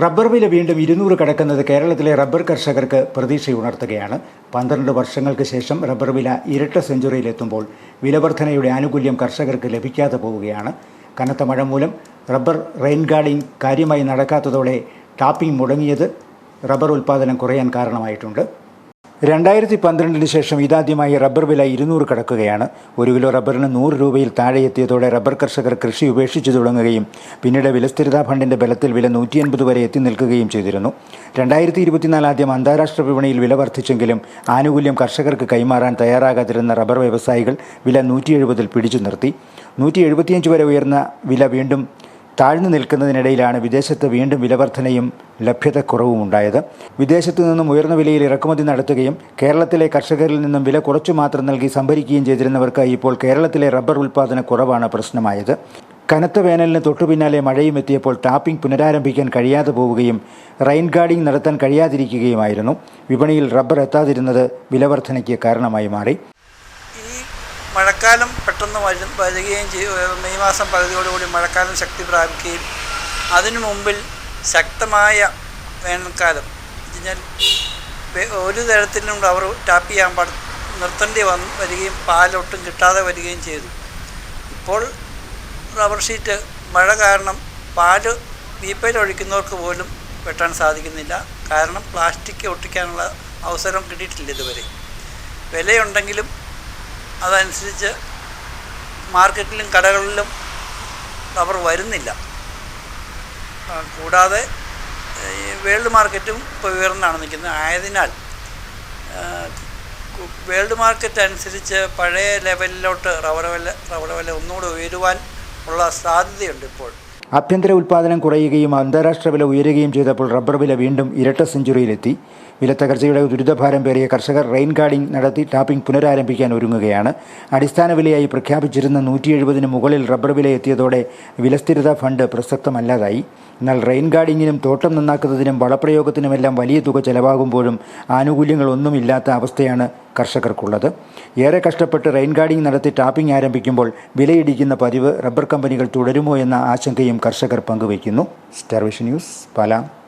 Rubber വില വീണ്ടും ഇരുന്നൂറ് കടക്കുന്നത് കേരളത്തിലെ റബ്ബർ കർഷകർക്ക് പ്രതീക്ഷയുണർത്തുകയാണ്. പന്ത്രണ്ട് വർഷങ്ങൾക്ക് ശേഷം റബ്ബർ വില ഇരട്ട സെഞ്ചുറിയിലെത്തുമ്പോൾ വിലവർധനയുടെ ആനുകൂല്യം കർഷകർക്ക് ലഭിക്കാതെ പോവുകയാണ്. കനത്ത മഴ മൂലം റബ്ബർ റെയിൻ ഗാർഡിംഗ് കാര്യമായി നടക്കാത്തതോടെ ടാപ്പിംഗ് മുടങ്ങിയത് റബ്ബർ ഉൽപ്പാദനം കുറയാൻ കാരണമായിട്ടുണ്ട്. രണ്ടായിരത്തി പന്ത്രണ്ടിന് ശേഷം ഇതാദ്യമായി റബ്ബർ വില ഇരുന്നൂറ് കടക്കുകയാണ്. ഒരു കിലോ റബ്ബറിന് നൂറ് രൂപയിൽ താഴെ എത്തിയതോടെ റബ്ബർ കർഷകർ കൃഷി ഉപേക്ഷിച്ചു തുടങ്ങുകയും പിന്നീട് വിലസ്ഥിരതാ ഫണ്ടിന്റെ ബലത്തിൽ വില നൂറ്റി അൻപത് വരെ എത്തി നിൽക്കുകയും ചെയ്തിരുന്നു. രണ്ടായിരത്തി ഇരുപത്തിനാല് ആദ്യം അന്താരാഷ്ട്ര വിപണിയിൽ വില വർദ്ധിച്ചെങ്കിലും ആനുകൂല്യം കർഷകർക്ക് കൈമാറാൻ തയ്യാറാകാതിരുന്ന റബ്ബർ വ്യവസായികൾ വില നൂറ്റി എഴുപതിൽ പിടിച്ചു നിർത്തി. നൂറ്റി എഴുപത്തിയഞ്ച് വരെ ഉയർന്ന വില വീണ്ടും താഴ്ന്നു നിൽക്കുന്നതിനിടയിലാണ് വിദേശത്ത് വീണ്ടും വിലവർധനയും ലഭ്യതക്കുറവും ഉണ്ടായത്. വിദേശത്തു നിന്നും ഉയർന്ന വിലയിൽ ഇറക്കുമതി നടത്തുകയും കേരളത്തിലെ കർഷകരിൽ നിന്നും വില കുറച്ചു മാത്രം നൽകി സംഭരിക്കുകയും ചെയ്തിരുന്നവർക്ക് ഇപ്പോൾ കേരളത്തിലെ റബ്ബർ ഉൽപ്പാദന കുറവാണ് പ്രശ്നമായത്. കനത്ത വേനലിന് തൊട്ടുപിന്നാലെ മഴയും എത്തിയപ്പോൾ ടാപ്പിംഗ് പുനരാരംഭിക്കാൻ കഴിയാതെ പോവുകയും റെയിൻ ഗാർഡിംഗ് നടത്താൻ കഴിയാതിരിക്കുകയുമായിരുന്നു. വിപണിയിൽ റബ്ബർ എത്താതിരുന്നത് വിലവർധനയ്ക്ക് കാരണമായി മാറി. മഴക്കാലം പെട്ടെന്ന് വരും വരികയും ചെയ്യും മെയ് മാസം പകുതിയോടുകൂടി മഴക്കാലം ശക്തി പ്രാപിക്കുകയും അതിനു മുമ്പിൽ ശക്തമായ വേനൽക്കാലം. വെച്ചാൽ ഒരു തരത്തിലും അവർ ടാപ്പ് ചെയ്യാൻ പാട നിർത്തേണ്ടി വന്ന് വരികയും പാലൊട്ടും കിട്ടാതെ വരികയും ചെയ്തു. ഇപ്പോൾ റബ്ബർ ഷീറ്റ് മഴ കാരണം പാൽ വീപ്പയിൽ ഒഴിക്കുന്നവർക്ക് പോലും വെട്ടാൻ സാധിക്കുന്നില്ല. കാരണം പ്ലാസ്റ്റിക് ഒട്ടിക്കാനുള്ള അവസരം കിട്ടിയിട്ടില്ല ഇതുവരെ. വിലയുണ്ടെങ്കിലും അതനുസരിച്ച് മാർക്കറ്റിലും കടകളിലും റബ്ബർ വരുന്നില്ല. കൂടാതെ വേൾഡ് മാർക്കറ്റും ഇപ്പോൾ ഉയർന്നാണ് നിൽക്കുന്നത്. ആയതിനാൽ വേൾഡ് മാർക്കറ്റ് അനുസരിച്ച് പഴയ ലെവലിലോട്ട് റബ്ബർ വില റബ്ബർ വില ഒന്നുകൂടെ ഉയരുവാൻ ഉള്ള സാധ്യതയുണ്ട് ഇപ്പോൾ. ആഭ്യന്തര ഉൽപ്പാദനം കുറയുകയും അന്താരാഷ്ട്ര വില ഉയരുകയും ചെയ്തപ്പോൾ റബ്ബർ വില വീണ്ടും ഇരട്ട സെഞ്ചുറിയിലെത്തി. വിലത്തകർച്ചയുടെ ദുരിതഭാരം പേറിയ കർഷകർ റെയിൻ ഗാർഡിംഗ് നടത്തി ടാപ്പിംഗ് പുനരാരംഭിക്കാൻ ഒരുങ്ങുകയാണ്. അടിസ്ഥാന വിലയായി പ്രഖ്യാപിച്ചിരുന്ന നൂറ്റി എഴുപതിന് മുകളിൽ റബ്ബർ വില എത്തിയതോടെ വിലസ്ഥിരത ഫണ്ട് പ്രസക്തമല്ലാതായി. എന്നാൽ റെയിൻ ഗാർഡിങ്ങിനും തോട്ടം നന്നാക്കുന്നതിനും വളപ്രയോഗത്തിനുമെല്ലാം വലിയ തുക ചെലവാകുമ്പോഴും ആനുകൂല്യങ്ങളൊന്നുമില്ലാത്ത അവസ്ഥയാണ് കർഷകർക്കുള്ളത്. ഏറെ കഷ്ടപ്പെട്ട് റെയിൻ ഗാർഡിംഗ് നടത്തി ടാപ്പിംഗ് ആരംഭിക്കുമ്പോൾ വിലയിടിക്കുന്ന പതിവ് റബ്ബർ കമ്പനികൾ തുടരുമോ എന്ന ആശങ്കയും കർഷകർ പങ്കുവയ്ക്കുന്നു. Starvision news Palam.